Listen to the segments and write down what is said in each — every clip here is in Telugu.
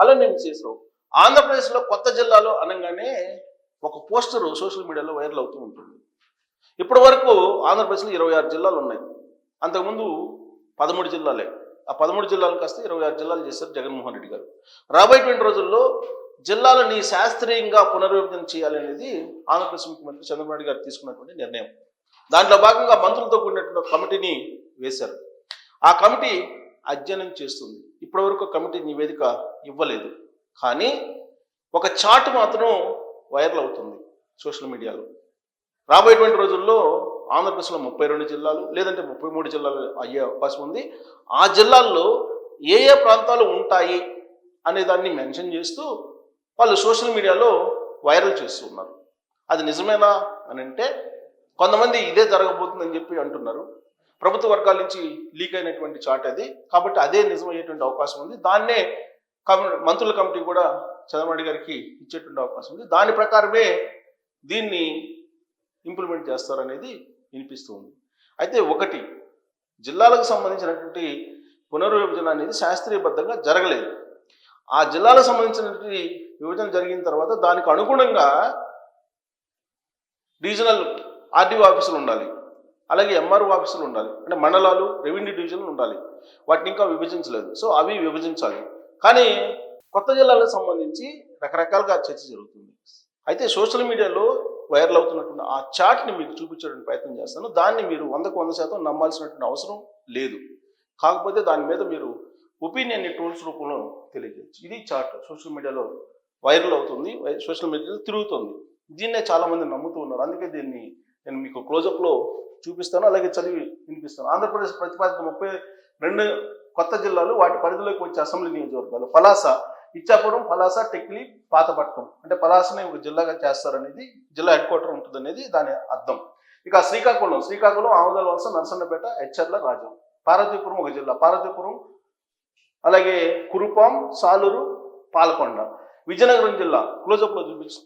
అలానే విశేషరావు ఆంధ్రప్రదేశ్లో కొత్త జిల్లాలో అనగానే ఒక పోస్టర్ సోషల్ మీడియాలో వైరల్ అవుతూ ఉంటుంది. ఇప్పటి వరకు ఆంధ్రప్రదేశ్లో ఇరవై ఆరు జిల్లాలు ఉన్నాయి. అంతకుముందు పదమూడు జిల్లాలే. ఆ పదమూడు జిల్లాలు కాస్త ఇరవై ఆరు జిల్లాలు చేశారు జగన్మోహన్ రెడ్డి గారు. రాబోయేటువంటి రోజుల్లో జిల్లాలని శాస్త్రీయంగా పునర్విభజన చేయాలనేది ఆంధ్రప్రదేశ్ ముఖ్యమంత్రి చంద్రబాబు నాయుడు గారు తీసుకున్నటువంటి నిర్ణయం. దాంట్లో భాగంగా మంత్రులతో కూడినటువంటి కమిటీని వేశారు. ఆ కమిటీ అధ్యయనం చేస్తుంది. ఇప్పటివరకు కమిటీ నివేదిక ఇవ్వలేదు. కానీ ఒక చాట్ మాత్రం వైరల్ అవుతుంది సోషల్ మీడియాలో. రాబోయేటువంటి రోజుల్లో ఆంధ్రప్రదేశ్లో ముప్పై రెండు జిల్లాలు లేదంటే ముప్పై మూడు జిల్లాలు అయ్యే అవకాశం ఉంది. ఆ జిల్లాల్లో ఏ ఏ ప్రాంతాలు ఉంటాయి అనే దాన్ని మెన్షన్ చేస్తూ వాళ్ళు సోషల్ మీడియాలో వైరల్ చేస్తూ ఉన్నారు. అది నిజమేనా అని అంటే కొంతమంది ఇదే జరగబోతుందని చెప్పి అంటున్నారు. ప్రభుత్వ వర్గాల నుంచి లీక్ అయినటువంటి చాట్ అది. కాబట్టి అదే నిజమయ్యేటువంటి అవకాశం ఉంది. దాన్నే కమి మంత్రుల కమిటీ కూడా చంద్రబాబు గారికి ఇచ్చేటువంటి అవకాశం ఉంది. దాని ప్రకారమే దీన్ని ఇంప్లిమెంట్ చేస్తారనేది వినిపిస్తుంది అయితే ఒకటి జిల్లాలకు సంబంధించినటువంటి పునర్విభజన అనేది శాస్త్రీయబద్ధంగా జరగలేదు. ఆ జిల్లాలకు సంబంధించినటువంటి విభజన జరిగిన తర్వాత దానికి అనుగుణంగా రీజనల్ ఆర్డీఓ ఆఫీసులు ఉండాలి. అలాగే ఎంఆర్ఓ ఆఫీసులు ఉండాలి. అంటే మండలాలు రెవెన్యూ డివిజన్లు ఉండాలి. వాటిని ఇంకా విభజించలేదు. సో అవి విభజించాలి. కానీ కొత్త జిల్లాలకు సంబంధించి రకరకాలుగా చర్చ జరుగుతుంది. అయితే సోషల్ మీడియాలో వైరల్ అవుతున్నటువంటి ఆ చాట్ని మీకు చూపించడానికి ప్రయత్నం చేస్తాను. దాన్ని మీరు వందకు వంద శాతం నమ్మాల్సినటువంటి అవసరం లేదు. కాకపోతే దాని మీద మీరు ఒపీనియన్ని టూల్స్ రూపంలో తెలియజేయచ్చు. ఇది చాట్. సోషల్ మీడియాలో వైరల్ అవుతుంది. వై- సోషల్ మీడియాలో తిరుగుతుంది. దీన్నే చాలామంది నమ్ముతూ ఉన్నారు. అందుకే దీన్ని నేను మీకు క్లోజప్లో చూపిస్తాను. అలాగే చదివి వినిపిస్తాను. ఆంధ్రప్రదేశ్ ప్రతిపాదిత ముప్పై రెండు కొత్త జిల్లాలు వాటి పరిధిలోకి వచ్చే అసెంబ్లీ నియోజకవర్గాలు. పలాస ఇచ్చాపురం పలాస టెక్లీ పాతపట్నం. అంటే పలాసని ఒక జిల్లాగా చేస్తారనేది జిల్లా హెడ్ క్వార్టర్ ఉంటుంది అనేది దాని అర్థం. ఇక శ్రీకాకుళం శ్రీకాకుళం ఆముదాల వలస నరసన్నపేట హెచ్చర్ల రాజం. పార్వతీపురం ఒక జిల్లా. పార్వతీపురం అలాగే కురుపాం సాలూరు పాలకొండ. విజయనగరం జిల్లా క్లోజప్లో చూపించు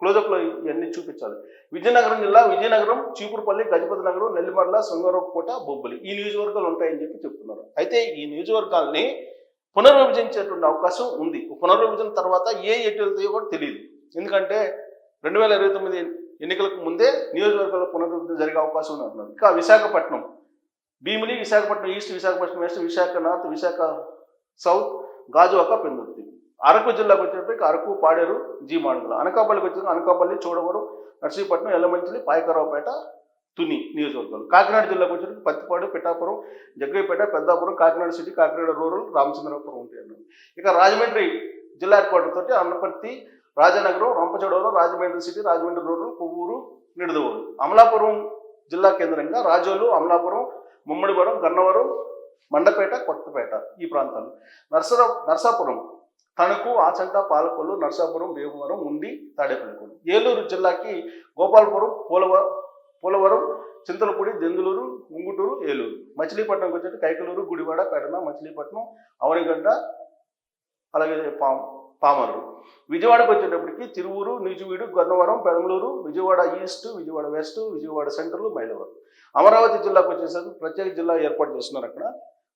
క్లోజప్లో ఇవన్నీ చూపించాలి. విజయనగరం జిల్లా విజయనగరం చీపురుపల్లి గజపతి నగరం నెల్లిమర్ల శృంగారపుకోట బొబ్బలి ఈ నియోజకవర్గాలు ఉంటాయని చెప్పి చెప్తున్నారు. అయితే ఈ నియోజకవర్గాల్ని పునర్విభజించేటువంటి అవకాశం ఉంది. పునర్విభజన తర్వాత ఏ ఎటు వెళ్తాయో కూడా తెలియదు. ఎందుకంటే రెండు వేల ఇరవై తొమ్మిది ఎన్నికలకు ముందే నియోజకవర్గాల పునర్విభజన జరిగే అవకాశం ఉంది అంటున్నారు. ఇంకా Visakhapatnam Bheemili Visakhapatnam east Visakhapatnam west Visakha north Visakha south Gajuwaka Pendurthi. Araku జిల్లాకు వచ్చేటప్పటికి అరకు పాడేరు జీ అనకాపల్లికి వచ్చేసి అనకాపల్లి చోడవరం నర్సీపట్నం ఎల్లమంచిలి పాయకరావుపేట తుని నియోజకవర్గాలు కాకినాడ జిల్లాకు వచ్చేటప్పుడు పత్తిపాడు పిఠాపురం జగ్గయ్యపేట పెద్దాపురం కాకినాడ సిటీ కాకినాడ రూరల్ రామచంద్రపురం ఉంటాయి ఇక రాజమండ్రి జిల్లా ఏర్పాటుతోటి అన్నపర్తి రాజనగరం రంపచోడవరం రాజమండ్రి సిటీ రాజమండ్రి రూరల్ కొవ్వూరు నిడదవోలు. అమలాపురం జిల్లా కేంద్రంగా రాజోలు అమలాపురం ముమ్మడివరం గన్నవరం మండపేట కొత్తపేట ఈ ప్రాంతాలు. నర్సర నర్సాపురం తణుకు ఆచంట పాలకొల్లు నర్సాపురం భీమవరం ఉండి తాడేపల్లిగూడెం ఏలూరు జిల్లాకి గోపాలపురం పోలవరం పోలవరం చింతలపూడి దెందులూరు ఉంగుటూరు ఏలూరు. మచిలీపట్నంకి వచ్చేసి కైకలూరు గుడివాడ కడన మచిలీపట్నం అవనిగడ్డ అలాగే పాం పామర్రు. విజయవాడకు వచ్చేటప్పటికి Tiruvuru Nuzvid Gannavaram Penamaluru Vijayawada east Vijayawada west Vijayawada central Mylavaram. Amaravati జిల్లాకు వచ్చేసరికి ప్రత్యేక జిల్లా ఏర్పాటు చేస్తున్నారు అక్కడ.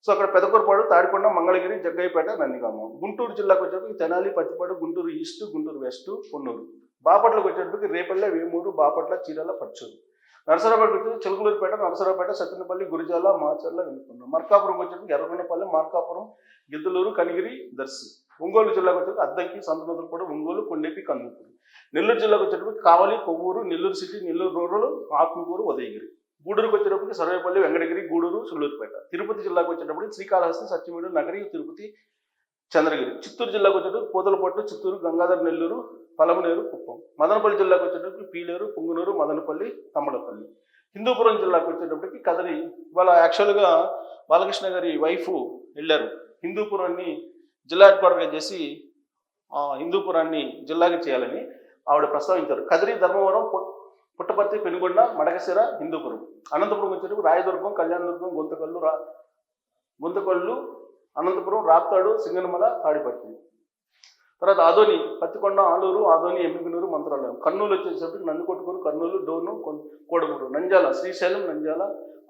సో అక్కడ పెదకూరపాడు తాడికొండ మంగళగిరి జగ్గయ్యపేట నందిగామ. గుంటూరు జిల్లాకు వచ్చేటప్పటికి తెనాలి పత్తిపాడు గుంటూరు ఈస్ట్ గుంటూరు వెస్ట్ పొన్నూరు బాపట్లకు వచ్చేటప్పటికి రేపల్లె వేమూరు బాపట్ల చీరాల పచ్చూరు. నరసరావుపేట వచ్చేసి చిలుకలూరుపేట నరసరావుపేట సత్యనపల్లి గురిజాల మాచర్ల వెనుకొండ. మార్కాపురం వచ్చేటప్పటికి ఎర్రగొండపల్లి మార్కాపురం గిద్దలూరు కనిగిరి దర్శి. ఒంగోలు జిల్లాకు వచ్చేటప్పుడు అద్దంకి కూడా ఒంగోలు కొండేపి కందుకూరు నెల్లూరు జిల్లాకు వచ్చేటప్పటికి కావలి కొవ్వూరు నెల్లూరు సిటీ నెల్లూరు రూరల్ ఆత్మకూరు ఉదయగిరి. గూడూరుకు వచ్చేటప్పటికి సర్వేపల్లి వెంకటగిరి గూడూరు సుళ్ళూరుపేట తిరుపతి జిల్లాకు వచ్చేటప్పటికి శ్రీకాళహస్తి సత్యమేడు నగరి తిరుపతి చంద్రగిరి. చిత్తూరు జిల్లాకు వచ్చేటప్పుడు పూతలపట్టు చిత్తూరు గంగాధర నెల్లూరు పలమనేరు కుప్పం. మదనపల్లి జిల్లాకు వచ్చేటప్పుడు పీలేరు పుంగునూరు మదనపల్లి తమ్మడపల్లి హిందూపురం జిల్లాకు వచ్చేటప్పటికి కదరి. ఇవాళ యాక్చువల్గా బాలకృష్ణ గారి వైఫ్ వెళ్ళారు. హిందూపురాన్ని జిల్లా హెడ్ చేసి హిందూపురాన్ని జిల్లాగా చేయాలని ఆవిడ ప్రస్తావించారు. కదిరి ధర్మవరం పుట్టపర్తి పెనుగొండ మడకశిర హిందూపురం. అనంతపురం వచ్చేటప్పుడు రాయదుర్గం కళ్యాణదుర్గం గుంతకల్లు రా గొంతకల్లు అనంతపురం రాప్తాడు సింగనమల తాడిపర్తి తర్వాత ఆదోని పత్తికొండ ఆలూరు ఆదోని ఎమ్మిగనూరు మంత్రాలయం. కర్నూలు వచ్చేసరికి నందికొట్టుకూరు కర్నూలు డోను కొన్- కోడమూరు శ్రీశైలం నంజాల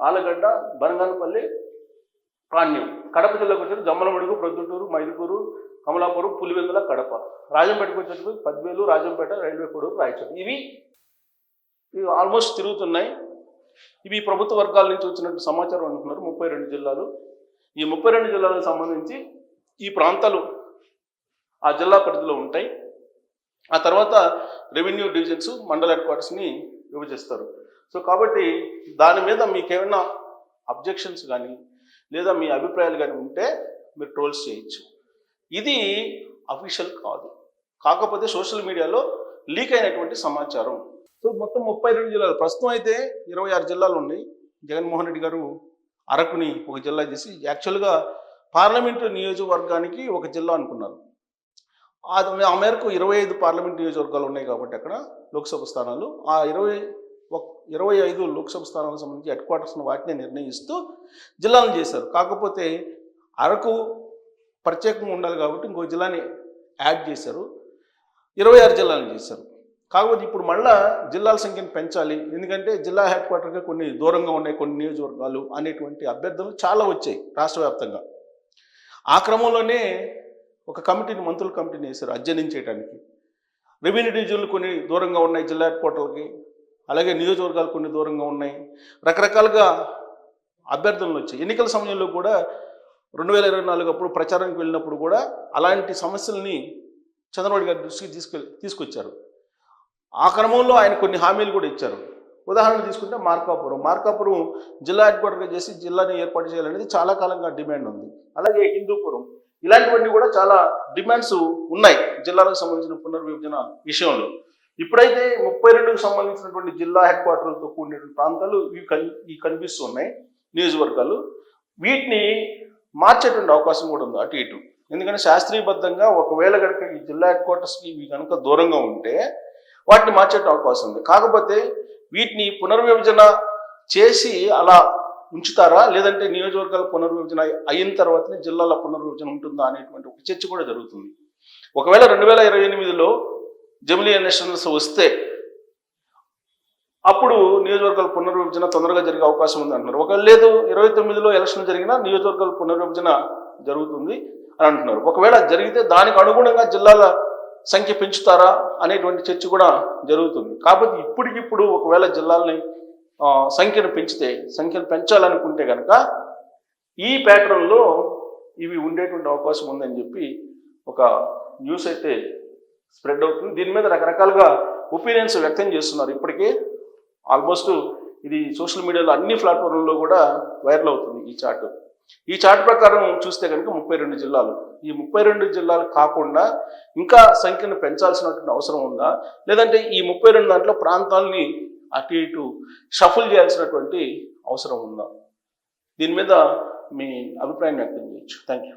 ఆలగడ్డ బనగానపల్లి ప్రాణ్యం కడప జిల్లాకు వచ్చేసి జమ్మలమడుగు ప్రొద్దుటూరు మైదుకూరు కమలాపురం పులివెందుల కడప. రాజంపేటకు వచ్చేటప్పుడు పద్వేలు రాజంపేట రైల్వే కోడూరు రాయచూరు ఇవి ఇవి ఆల్మోస్ట్ తిరుగుతున్నాయి. ఇవి ప్రభుత్వ వర్గాల నుంచి వచ్చినట్టు సమాచారం అంటున్నారు ముప్పై రెండు జిల్లాలు. ఈ ముప్పై రెండు జిల్లాలకు సంబంధించి ఈ ప్రాంతాలు ఆ జిల్లా పరిధిలో ఉంటాయి. ఆ తర్వాత రెవెన్యూ డివిజన్స్ మండల హెడ్ క్వార్టర్స్ని విభజిస్తారు. సో కాబట్టి దాని మీద మీకు ఏమైనా అబ్జెక్షన్స్ కానీ లేదా మీ అభిప్రాయాలు కానీ ఉంటే మీరు ట్రోల్స్ చేయొచ్చు. ఇది అఫీషియల్ కాదు. కాకపోతే సోషల్ మీడియాలో లీక్ అయినటువంటి సమాచారం. సో మొత్తం ముప్పై రెండు జిల్లాలు. ప్రస్తుతం అయితే ఇరవై ఆరు జిల్లాలు ఉన్నాయి. జగన్మోహన్ రెడ్డి గారు అరకుని ఒక జిల్లా చేసి యాక్చువల్గా పార్లమెంటు నియోజకవర్గానికి ఒక జిల్లా అనుకున్నారు. ఆ- మేరకు ఇరవై ఐదు పార్లమెంట్ నియోజకవర్గాలు ఉన్నాయి కాబట్టి అక్కడ లోక్సభ స్థానాలు. ఆ ఇరవై ఒక ఇరవై ఐదు లోక్సభ స్థానాలకు సంబంధించి హెడ్ క్వార్టర్స్ను వాటిని నిర్ణయిస్తూ జిల్లాలను చేశారు. కాకపోతే అరకు ప్రత్యేకంగా ఉండాలి కాబట్టి ఇంకో జిల్లాని యాడ్ చేశారు. ఇరవై ఆరు జిల్లాలను చేశారు. కాకపోతే ఇప్పుడు మళ్ళా జిల్లాల సంఖ్యను పెంచాలి. ఎందుకంటే జిల్లా హెడ్ క్వార్టర్గా కొన్ని దూరంగా ఉన్నాయి కొన్ని నియోజకవర్గాలు అనేటువంటి అభ్యర్థులు చాలా వచ్చాయి రాష్ట్ర వ్యాప్తంగా. ఆ క్రమంలోనే ఒక కమిటీని మంత్రుల కమిటీని వేశారు అధ్యయనం చేయడానికి రెవెన్యూ డివిజన్లు కొన్ని దూరంగా ఉన్నాయి జిల్లా హెడ్ క్వార్టర్లకి అలాగే నియోజకవర్గాలు కొన్ని దూరంగా ఉన్నాయి. రకరకాలుగా అభ్యర్థనలు వచ్చాయి. ఎన్నికల సమయంలో కూడా రెండు వేల ఇరవై నాలుగు అప్పుడు ప్రచారానికి వెళ్ళినప్పుడు కూడా అలాంటి సమస్యల్ని చంద్రబాబు గారి దృష్టికి తీసుకెళ్ళి తీసుకొచ్చారు. ఆ క్రమంలో ఆయన కొన్ని హామీలు కూడా ఇచ్చారు. ఉదాహరణ తీసుకుంటే మార్కాపురం. మార్కాపురం జిల్లా హెడ్క్వార్టర్గా చేసి జిల్లాని ఏర్పాటు చేయాలనేది చాలా కాలంగా డిమాండ్ ఉంది. అలాగే హిందూపురం. ఇలాంటివన్నీ కూడా చాలా డిమాండ్స్ ఉన్నాయి జిల్లాలకు సంబంధించిన పునర్విభజన విషయంలో. ఇప్పుడైతే ముప్పై రెండుకు సంబంధించినటువంటి జిల్లా హెడ్ క్వార్టర్లతో కూడిన ప్రాంతాలు ఇవి కని ఇవి కనిపిస్తూ ఉన్నాయి నియోజకవర్గాలు. వీటిని మార్చేటువంటి అవకాశం కూడా ఉంది అటు ఇటు. ఎందుకంటే శాస్త్రీయబద్ధంగా ఒకవేళ కనుక ఈ జిల్లా హెడ్ క్వార్టర్స్కి ఇవి కనుక దూరంగా ఉంటే వాటిని మార్చే అవకాశం ఉంది. కాకపోతే వీటిని పునర్విభజన చేసి అలా ఉంచుతారా? లేదంటే నియోజకవర్గాల పునర్విభజన అయిన తర్వాతనే జిల్లాల పునర్విభజన ఉంటుందా అనేటువంటి ఒక చర్చ కూడా జరుగుతుంది. ఒకవేళ రెండు వేల ఇరవై ఎనిమిదిలో జమిలీ ఎలక్షన్స్ వస్తే అప్పుడు నియోజకవర్గాల పునర్విభజన తొందరగా జరిగే అవకాశం ఉంది అంటున్నారు. ఒకవేళ లేదు ఇరవై తొమ్మిదిలో ఎలక్షన్ జరిగినా నియోజకవర్గాల పునర్విభజన జరుగుతుంది అని అంటున్నారు. ఒకవేళ జరిగితే దానికి అనుగుణంగా జిల్లాల సంఖ్య పెంచుతారా అనేటువంటి చర్చ కూడా జరుగుతుంది. కాబట్టి ఇప్పటికిప్పుడు ఒకవేళ జిల్లాలని సంఖ్యను పెంచితే సంఖ్యను పెంచాలనుకుంటే కనుక ఈ ప్యాటర్న్లో ఇవి ఉండేటువంటి అవకాశం ఉందని చెప్పి ఒక న్యూస్ అయితే స్ప్రెడ్ అవుతుంది. దీని మీద రకరకాలుగా ఒపీనియన్స్ వ్యక్తం చేస్తున్నారు. ఇప్పటికే ఆల్మోస్ట్ ఇది సోషల్ మీడియాలో అన్ని ప్లాట్ఫామ్లలో కూడా వైరల్ అవుతుంది ఈ చార్ట్ ఈ చార్ట్ ప్రకారం చూస్తే కనుక ముప్పై రెండు జిల్లాలు. ఈ ముప్పై రెండు జిల్లాలు కాకుండా ఇంకా సంఖ్యను పెంచాల్సినటువంటి అవసరం ఉందా? లేదంటే ఈ ముప్పై రెండు దాంట్లో ప్రాంతాలని అటు ఇటు షఫుల్ చేయాల్సినటువంటి అవసరం ఉందా? దీని మీద మీ అభిప్రాయం వ్యక్తం చేయొచ్చు. Thank you